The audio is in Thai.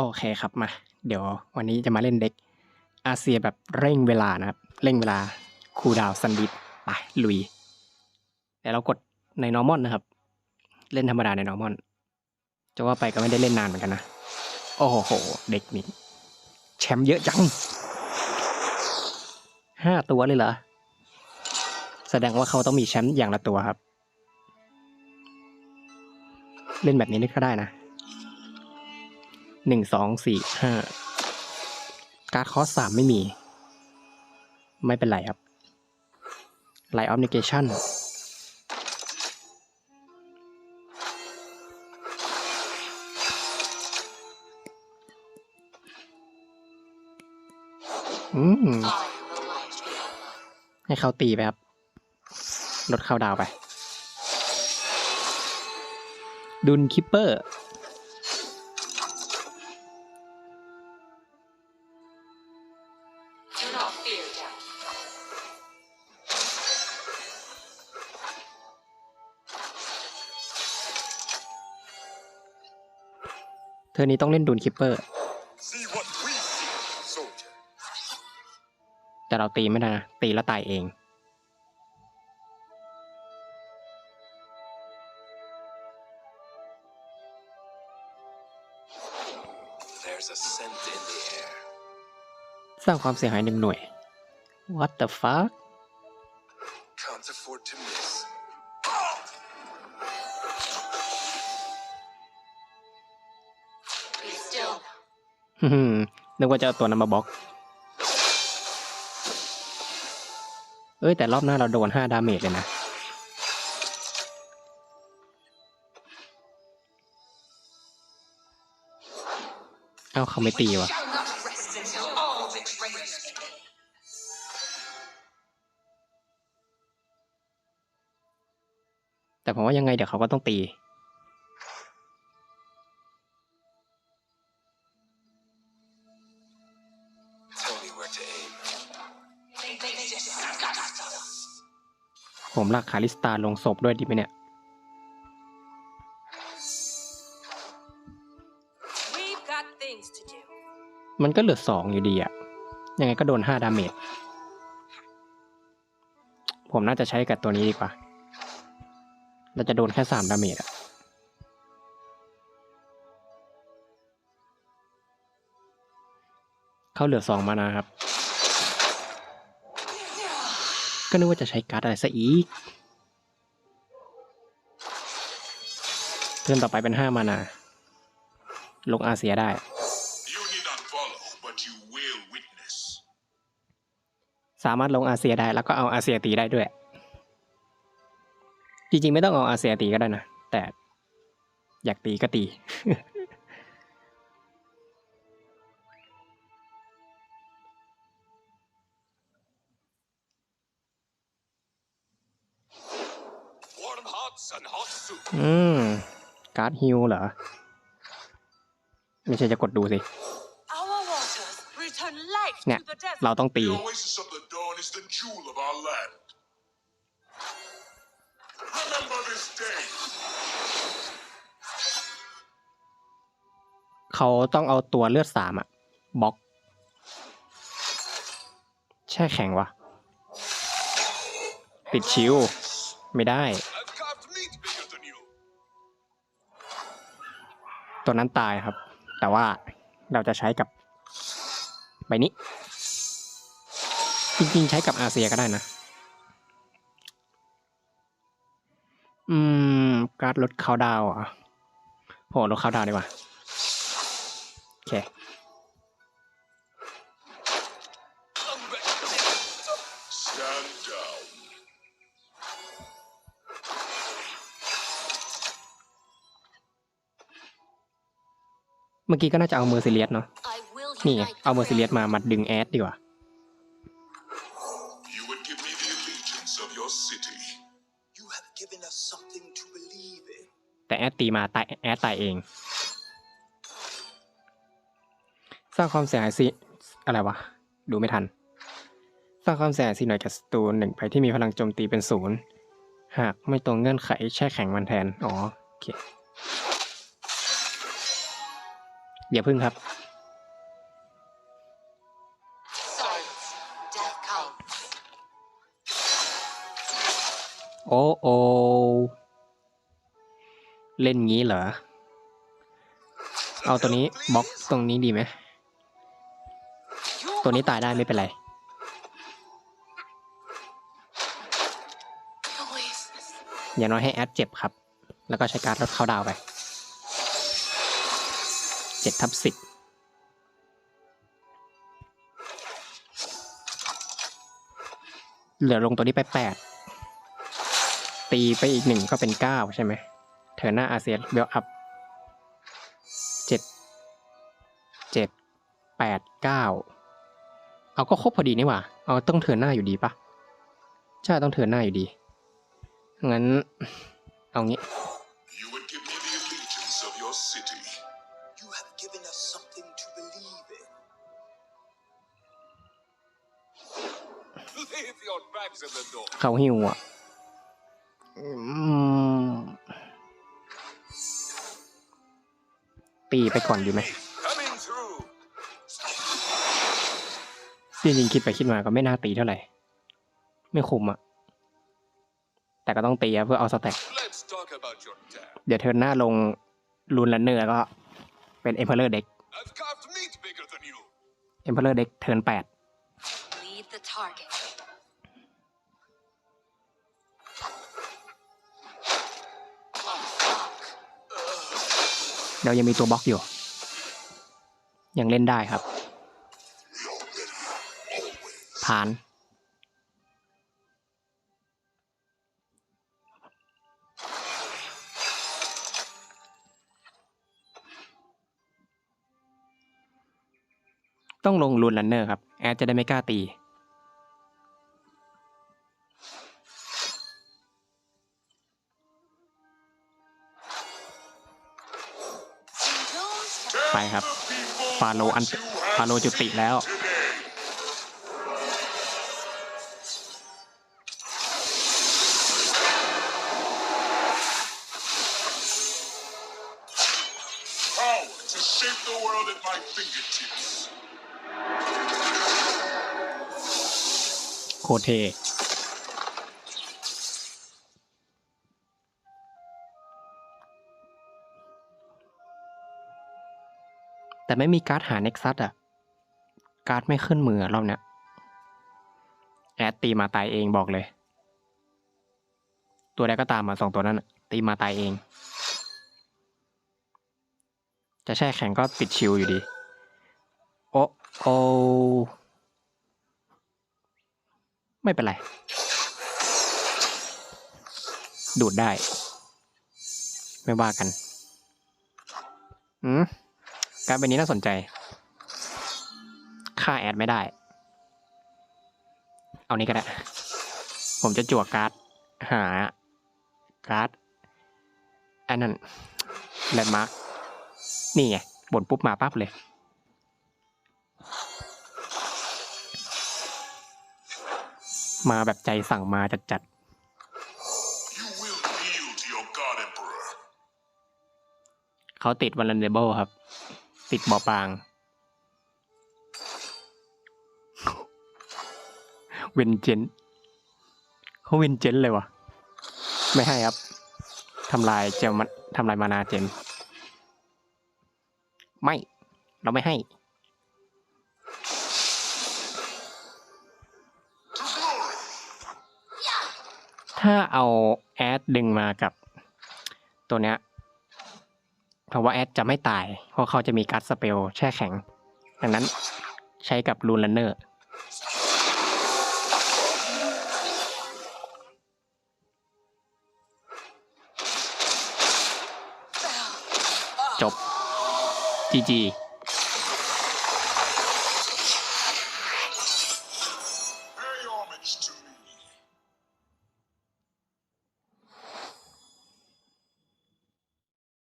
โอเคครับมา เดี๋ยววันนี้จะมาเล่นเด็กอาเซียแบบเร่งเวลานะครับ เร่งเวลาคูดาวซันดิสไปลุยเดี๋ยวเรากดใน normal นะครับ เล่นธรรมดาใน normal จะว่าไปก็ไม่ได้เล่นนานเหมือนกันนะ โอ้โห เด็กนี่แชมป์เยอะจังห้าตัวเลยเหรอ แสดงว่าเขาต้องมีแชมป์อย่างละตัวครับ เล่นแบบนี้นี่ก็ได้นะ หนึ่งสองสี่ห้าการ์ดคอสสามไม่มี ไม่เป็นไรครับไลออฟนิเกชันอืมให้เขาตีไปครับลดเข้าดาวไป ดุนคิปเปอร์ ธอนี้ต้องเล่นดุนคิปเปอร์ See what we see, soldier. แต่เราตีไม่ได้นะ ตีแล้วตายเอง There's a scent in the air. สร้างความเสียหายหนึ่งหน่วย What the fuck Can't afford to miss. นึกว่าจะเอาตัวนั้นมาบล็อก เอ้ยแต่รอบหน้าเราโดนห้าดาเมจเลยนะ เอ้าเขาไม่ตีวะแต่ผมว่ายังไงเดี๋ยวเขาก็ต้องตี ผมลากคาริสตาลงศพด้วยดีไหมเนี่ย We've got things to do. มันก็เหลือสองอยู่ดีอะยังไงก็โดนห้าดาเมจ ผมน่าจะใช้กับตัวนี้ดีกว่า เราจะโดนแค่สามดาเมจอะเขาเหลือสองมานะครับ ก็ นึกว่าจะใช้การ์ดอะไรซะอีกเทิร์นต่อไปเป็นห้ามานา ลงอาเซียได้ You need not follow, but you will witness. สามารถลงอาเซียได้แล้วก็เอาอาเซียตีได้ด้วย จริงๆ ไม่ต้องเอาอาเซียตีก็ได้นะ แต่อยากตีก็ตี อืม การ์ดฮิลเหรอ ไม่ใช่จะกดดูสิ Our waters return life Nè, to the desert. เราต้องตี The oasis of the dawn is the jewel of our land. Remember this day. เขาต้องเอาตัวเลือดสามอะบล็อก แช่แข็งวะ ติดชิว ไม่ได้ ตัวนั้นตายครับ แต่ว่าเราจะใช้กับใบนี้ จริงๆ ใช้กับอาเซียก็ได้นะ อืม การ์ดลดเขาวดาวเหรอะโหลดเขาวดาวดีกว่า โอเค เมื่อกี้ก็น่าจะเอาเมอร์ซิเลียสเนาะ I will นี่ไง unite เอา the เมอร์ซิเลียส realms. มามาดึงแอดดีกว่า You would give me the allegiance of your city. You have given us something to believe in. แต่แอดตีมาตายแอดตายเอง สร้างความเสียหายสิอะไรวะ ดูไม่ทัน สร้างความเสียหายสิหน่อยกับศัตรูหนึ่งไปที่มีพลังโจมตีเป็นศูนย์หากไม่ตรงเงื่อนไขแช่แข็งมันแทน อ๋อ โอเค อย่าพึ่งครับ โอ้โอเล่นงี้เหรอ เอาตัวนี้บล็อกตรงนี้ดีไหม ตัวนี้ตายได้ไม่เป็นไร อย่างน้อยให้แอดเจ็บครับ แล้วก็ใช้การ์ดลดเข้าดาวไป เจ็ดทับสิบเหลือลงตัวนี้ไปแปดตีไปอีกหนึ่งก็เป็นเก้าใช่ไหมเทอหน้าอาเซียนเบลอัพเจ็ดเจ็ดแปดเก้าเอาก็ครบพอดีนี่หว่า เอาต้องเทินหน้าอยู่ดีปะใช่ต้องเทินหน้าอยู่ดี งั้น เอางี้ You would give me the allegiance of your city. เขาหิวอะอืมตีไปก่อนดีไหม Coming through. จริงๆคิดไปคิดมาก็ไม่น่าตีเท่าไหร่ ไม่คุ้มอะแต่ก็ต้องตีอะเพื่อเอาสแต็ก Let's talk about your dad. เดี๋ยวเทิร์นหน้าลงลูนลันเนอร์ก็เป็นเอ็มเพลเลอร์เด็ก I've carved meat bigger than you. เอ็มเพลเลอร์เด็กเทิร์นแปด Lead the target. เรายังมีตัวบล็อกอยู่ ยังเล่นได้ครับ ผ่าน ต้องลงรูนลันเนอร์ครับ แอดจะได้ไม่กล้าตี ครับ the people ฟาโลอัน what you ฟา have โลจุติแล้ว today. Power to shape the world at my fingertips. โคตรเท แต่ไม่มีการ์ดหาเน็กซัสอะการ์ดไม่ขึ้นมือรอบเนี้ยแอดตีมาตายเองบอกเลย ตัวใดก็ตามมาสองตัวนั้นตีมาตายเอง จะแช่แข็งก็ปิดชิวอยู่ดี โอ้โอไม่เป็นไร ดูดได้ ไม่ว่ากัน อืม การดใบนี้น่าสนใจ ค่าแอดไม่ได้ เอานี้ก็ได้ ผมจะจั่วการ์ด หา การ์ดอันนั้นแลนด์มาร์กนี่ไงบ่นปุ๊บมาปั๊บเลย มาแบบใจสั่งมาจัดจัด You will kneel to your God Emperor. ๆเขาติดวันเลนเดเบิลครับ ติดบอปาง เวนเจนเขาเวนเจนเลยวะไม่ให้ครับทำลายเจมันทำลายมานาเจน ไม่ เราไม่ให้ถ้าเอาแอดดึงมากับตัวเนี้ย เพราะว่าแอดจะไม่ตาย เพราะเขาจะมีการ์ดสเปลแช่แข็ง ดังนั้นใช้กับรูนลันเนอร์จบ GG